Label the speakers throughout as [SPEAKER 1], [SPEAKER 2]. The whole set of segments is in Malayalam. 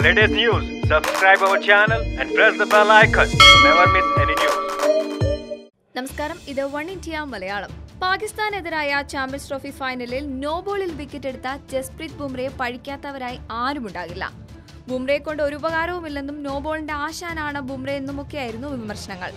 [SPEAKER 1] latest news, subscribe our channel and press the bell icon. Never miss any news.
[SPEAKER 2] നമസ്കാരം. ഇത് വൺ ഇന്ത്യ മലയാളം. പാകിസ്ഥാനെതിരായ ചാമ്പ്യൻസ് ട്രോഫി ഫൈനലിൽ നോ ബോളിൽ വിക്കറ്റ് എടുത്ത ജസ്പ്രീത് ബുംറയെ പഴിക്കാത്തവരായി ആരുമുണ്ടാകില്ല ബുംറയെ കൊണ്ട് ഒരു ഉപകാരവുമില്ലെന്നും നോ ബോളിന്റെ ആശാനാണ് ബുംറ എന്നുമൊക്കെയായിരുന്നു വിമർശനങ്ങൾ.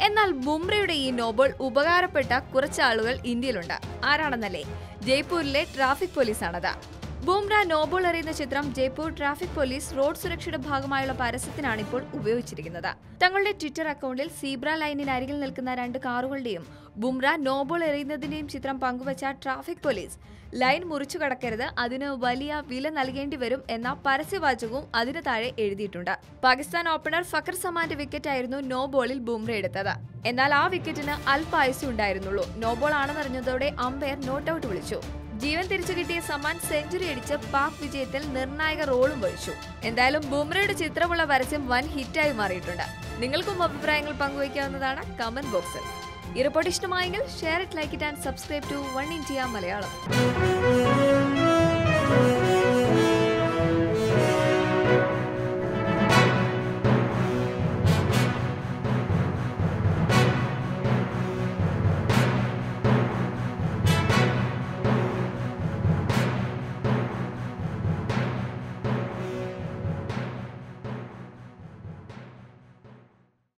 [SPEAKER 2] എന്നാൽ ബുംറയുടെ ഈ നോബോൾ ഉപകാരപ്പെട്ട കുറച്ച് ആളുകൾ ഇന്ത്യയിലുണ്ട്. ആരാണെന്നല്ലേ? ജയ്പൂരിലെ ട്രാഫിക് പോലീസാണത്. ബുംറ നോബോൾ എറിയുന്ന ചിത്രം ജയ്പൂർ ട്രാഫിക് പോലീസ് റോഡ് സുരക്ഷയുടെ ഭാഗമായുള്ള പരസ്യത്തിനാണ് ഇപ്പോൾ ഉപയോഗിച്ചിരിക്കുന്നത്. തങ്ങളുടെ ട്വിറ്റർ അക്കൗണ്ടിൽ സീബ്ര ലൈനിന് അരികിൽ നിൽക്കുന്ന രണ്ട് കാറുകളുടെയും ബുംറ നോബോൾ എറിയുന്നതിന്റെയും ചിത്രം പങ്കുവച്ച ട്രാഫിക് പോലീസ് ലൈൻ മുറിച്ചു കടക്കരുത് അതിന് വലിയ വില നൽകേണ്ടി വരും എന്ന പരസ്യവാചകവും അതിന് താഴെ എഴുതിയിട്ടുണ്ട്. പാകിസ്ഥാൻ ഓപ്പണർ ഫക്കർ സമാന്റെ വിക്കറ്റായിരുന്നു നോ ബോളിൽ ബുംറ എടുത്തത്. എന്നാൽ ആ വിക്കറ്റിന് അല്പായുസ് ഉണ്ടായിരുന്നുള്ളൂ നോ ബോൾ ആണെന്നറിഞ്ഞതോടെ അമ്പയർ നോട്ട് ഔട്ട് വിളിച്ചു. ജീവൻ തിരിച്ചു കിട്ടിയ സമാൻ സെഞ്ചുറി അടിച്ച് പാക് വിജയത്തിൽ നിർണായക റോളും വഹിച്ചു. എന്തായാലും ബുംറയുടെ ചിത്രമുള്ള പരസ്യം വൻ ഹിറ്റായി മാറിയിട്ടുണ്ട്. നിങ്ങൾക്കും അഭിപ്രായങ്ങൾ പങ്കുവയ്ക്കാവുന്നതാണ് കമന്റ് ബോക്സിൽ. ഈ റിപ്പോർട്ട് ഇഷ്ടമായെങ്കിൽ share it like it and subscribe to one India Malayalam